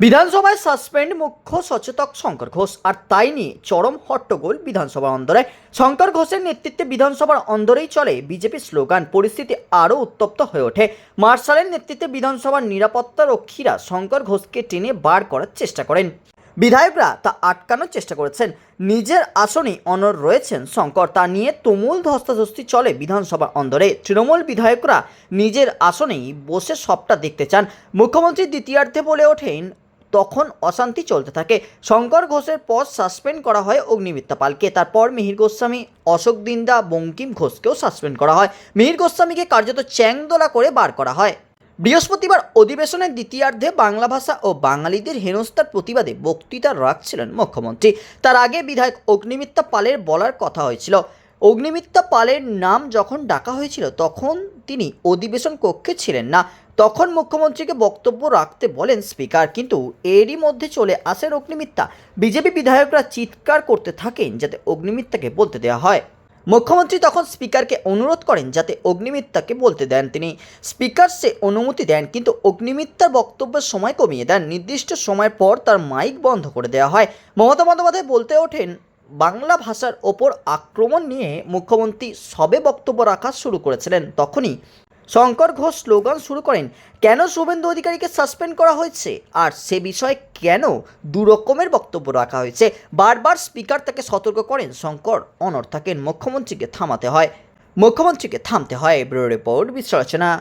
বিধানসভায় সাসপেন্ড মুখ্য সচেতক শঙ্কর ঘোষ, আর তাই নিয়ে চরম হট্টগোল বিধানসভার অন্দরে। শঙ্কর ঘোষের নেতৃত্বে বিধানসভার অন্দরেই চলে বিজেপি স্লোগান, পরিস্থিতি আরও উত্তপ্ত হয়ে ওঠে। মার্শালের নেতৃত্বে বিধানসভার নিরাপত্তা রক্ষীরা শঙ্কর ঘোষকে টেনে বার করার চেষ্টা করেন। বিধায়করা তা আটকানোর চেষ্টা করেছেন। নিজের আসনে অনর রয়েছেন শঙ্কর। তা নিয়ে তুমুল ধস্তাধস্তি চলে বিধানসভার অন্দরে। তৃণমূল বিধায়করা নিজের আসনেই বসে সবটা দেখতে চান। মুখ্যমন্ত্রী দ্বিতীয়ার্ধে বলে ওঠেন, তখন অশান্তি চলতে থাকে। শঙ্কর ঘোষের পর সাসপেন্ড করা হয় অগ্নিমিত্রা পালকে। তারপর মিহির গোস্বামী, অশোক দিন্দা, বঙ্কিম ঘোষকেও সাসপেন্ড করা হয়। মিহির গোস্বামীকে কার্যত চ্যাংদোলা করে বার করা হয়। বৃহস্পতিবার অধিবেশনের দ্বিতীয়ার্ধে বাংলা ভাষা ও বাঙালিদের হেনস্থার প্রতিবাদে বক্তৃতা রাখছিলেন মুখ্যমন্ত্রী। তার আগে বিধায়ক অগ্নিমিত্রা পালের বলার কথা হয়েছিল। অগ্নিমিত্রা পালের নাম যখন ডাকা হয়েছিল, তখন তিনি অধিবেশন কক্ষে ছিলেন না। তখন মুখ্যমন্ত্রীকে বক্তব্য রাখতে বলেন স্পিকার, কিন্তু এরই মধ্যে চলে আসেন অগ্নিমিত্রা বিজেপি বিধায়করা চিৎকার করতে থাকেন যাতে অগ্নিমিত্রাকে বলতে দেওয়া হয়। মুখ্যমন্ত্রী তখন স্পিকারকে অনুরোধ করেন যাতে অগ্নিমিত্রাকে বলতে দেন। তিনি স্পিকার সে অনুমতি দেন, কিন্তু অগ্নিমিত্তার বক্তব্যের সময় কমিয়ে দেন। নির্দিষ্ট সময় পর তার মাইক বন্ধ করে দেওয়া হয়। মমতা বন্দ্যোপাধ্যায় বলতে ওঠেন, বাংলা ভাষার ওপর আক্রমণ নিয়ে মুখ্যমন্ত্রী সবে বক্তব্য রাখা শুরু করেছিলেন। তখনই শঙ্কর ঘোষ স্লোগান শুরু করেন, কেন শুভেন্দু অধিকারীকে সাসপেন্ড করা হয়েছে? আর সে বিষয়ে কেন দুরকমের বক্তব্য রাখা হয়েছে? বারবার স্পিকার তাকে সতর্ক করেন, শঙ্কর অনর থাকেন মুখ্যমন্ত্রীকে থামাতে হয়। মুখ্যমন্ত্রীকে থামতে হয় ব্যুরো রিপোর্ট, বিশ্লেষণা।